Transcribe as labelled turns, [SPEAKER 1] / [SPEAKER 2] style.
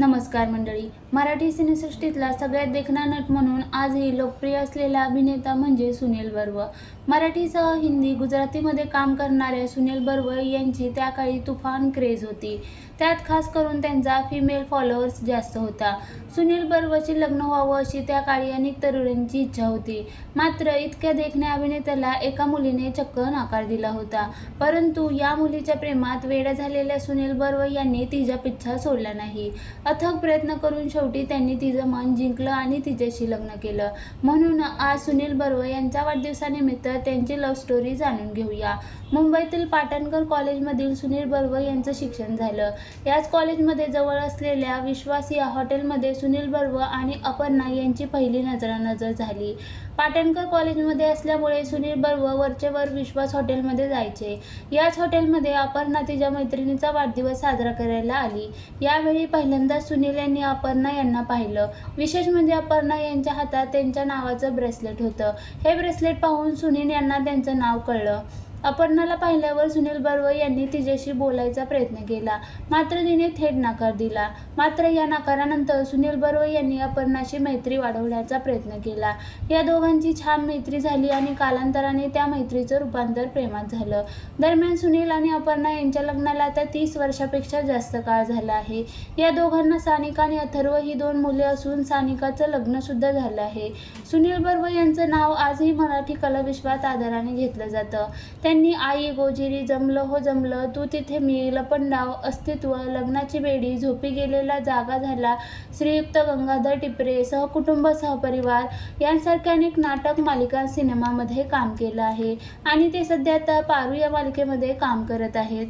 [SPEAKER 1] नमस्कार मंडळी. मराठी सिनेसृष्टीतला सगळ्यात देखणा नट म्हणून आजही लोकप्रिय असलेला अभिनेता म्हणजे सुनील बर्व. मराठीसह हिंदी गुजरातीमध्ये काम करणाऱ्या सुनील बर्व यांची त्या काळी तुफान क्रेज होती. त्यात खास करून त्यांचा फिमेल फॉलोअर्स जास्त होता. सुनील बर्वचे लग्न व्हावं अशी त्या काळी अनेक तरुणांची इच्छा होती. मात्र इतक्या देखण्या अभिनेत्याला एका मुलीने चक्क नकार दिला होता. परंतु या मुलीच्या प्रेमात वेड्या झालेल्या सुनील बर्व यांनी तिचा पिच्छा सोडला नाही. अथक प्रयत्न करून शेवटी त्यांनी तिचं मन जिंकलं आणि तिच्याशी लग्न केलं. म्हणून आज सुनील बर्व यांच्या वाढदिवसानिमित्त त्यांची लव्ह स्टोरी जाणून घेऊया. मुंबईतील पाटणकर कॉलेजमधील सुनील बर्व यांचं शिक्षण झालं. याच कॉलेजमध्ये जवळ असलेल्या विश्वास या हॉटेलमध्ये सुनील बर्व आणि अपर्णा यांची पहिली नजरानजर झाली. पाटणकर कॉलेजमध्ये असल्यामुळे सुनील बर्व वरचेवर विश्वास हॉटेलमध्ये जायचे. याच हॉटेलमध्ये अपर्णा तिच्या मैत्रिणीचा वाढदिवस साजरा करायला आली. यावेळी पहिल्यांदा सुनील यांनी अपर्णा यांना पाहिलं. विशेष म्हणजे अपर्णा यांच्या हातात त्यांच्या नावाचं ब्रेसलेट होतं. हे ब्रेसलेट पाहून सुनील यांना त्यांचं नाव कळलं. अपर्णाला पाहिल्यावर सुनील बर्वे यांनी तिच्याशी बोलायचा प्रयत्न केला. मात्र तिने थेट नकार दिला. मात्र या नकारानंतर सुनील बर्वे यांनी अपर्णाशी मैत्री वाढवण्याचा प्रयत्न केला. या दोघांची छान मैत्री झाली आणि कालांतराने त्या मैत्रीचं रूपांतर प्रेमात झालं. दरम्यान सुनील आणि अपर्णा यांच्या लग्नाला आता तीस वर्षापेक्षा जास्त काळ झाला आहे. या दोघांना सानिका आणि अथर्व ही दोन मुले असून सानिकाचं लग्न सुद्धा झालं आहे. सुनील बर्वे यांचं नाव आजही मराठी कलाविश्वात आदराने घेतलं जातं. त्यांनी आई गोजिरी जमलं हो जमलं तू तिथे मी लपंडाव अस्तित्व. लग्नाची बेडी झोपी गेलेला जागा झाला. श्रीयुक्त गंगाधर टिपरे सहकुटुंब सहपरिवार यांसारख्या अनेक नाटक मालिका सिनेमामध्ये काम केलं आहे. आणि ते सध्या आता पारू या मालिकेमध्ये काम करत आहेत.